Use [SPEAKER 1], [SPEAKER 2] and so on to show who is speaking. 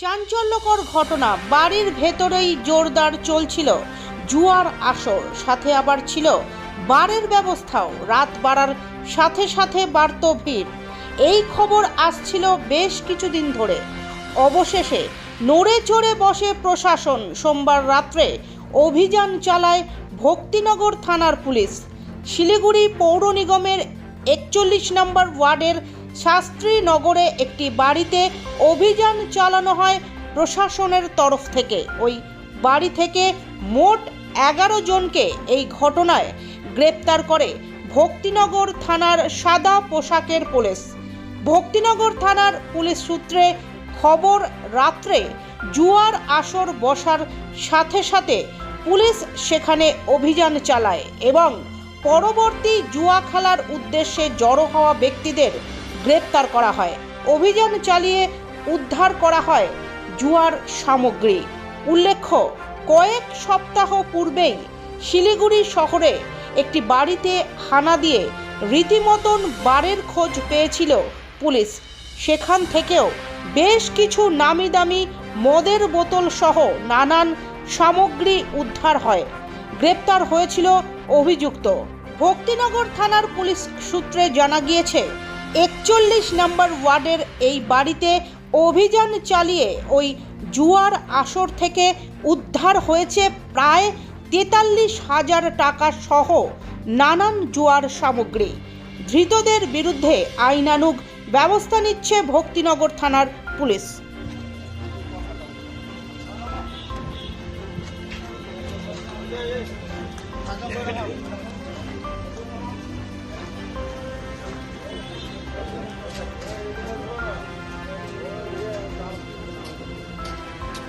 [SPEAKER 1] চাঞ্চল্যকর ঘটনা বাড়ির ভেতরেই জোরদার চলছিল। জুয়ার আসর, সাথে আবার ছিল বারের ব্যবস্থাও, রাত বাড়ার সাথে সাথে বাড়ত ভিড়। এই খবর আসছিল বেশ কিছুদিন ধরে। অবশেষে নড়ে চড়ে বসে প্রশাসন সোমবার রাত্রে অভিযান চালায় ভক্তিনগর থানার পুলিশ। শিলিগুড়ি পৌর নিগমের একচল্লিশ নম্বর ওয়ার্ডের শাস্ত্রীনগরে একটি বাড়িতে অভিযান চালানো হয় প্রশাসনের তরফ থেকে। ওই বাড়ি থেকে মোট এগারো জনকে এই ঘটনায় গ্রেপ্তার করে ভক্তিনগর থানার সাদা পোশাকের পুলিশ। ভক্তিনগর থানার পুলিশ সূত্রে খবর, রাত্রে জুয়ার আসর বসার সাথে সাথে পুলিশ সেখানে অভিযান চালায় এবং পরবর্তী জুয়া খেলার উদ্দেশ্যে জড়ো হওয়া ব্যক্তিদের গ্রেপ্তার করা হয়। অভিযান চালিয়ে উদ্ধার করা হয় জুয়ার সামগ্রী। উল্লেখ্য, কয়েক সপ্তাহ পূর্বেই শিলিগুড়ি শহরে একটি বাড়িতে হানা দিয়ে রীতিমতন বারের খোঁজ পেয়েছিল পুলিশ। সেখান থেকেও বেশ কিছু নামি দামি মদের বোতল সহ নানান সামগ্রী উদ্ধার হয়। গ্রেপ্তার হয়েছিল অভিযুক্ত। ভক্তিনগর থানার পুলিশ সূত্রে জানা গিয়েছে একচল্লিশ নম্বর ওয়ার্ডের এই বাড়িতে অভিযান চালিয়ে ওই জুয়ার আসর থেকে উদ্ধার হয়েছে প্রায় তেতাল্লিশ হাজার টাকা সহ নানান জুয়ার সামগ্রী। ধৃতদের বিরুদ্ধে আইনানুগ ব্যবস্থা নিচ্ছে ভক্তিনগর থানার পুলিশ।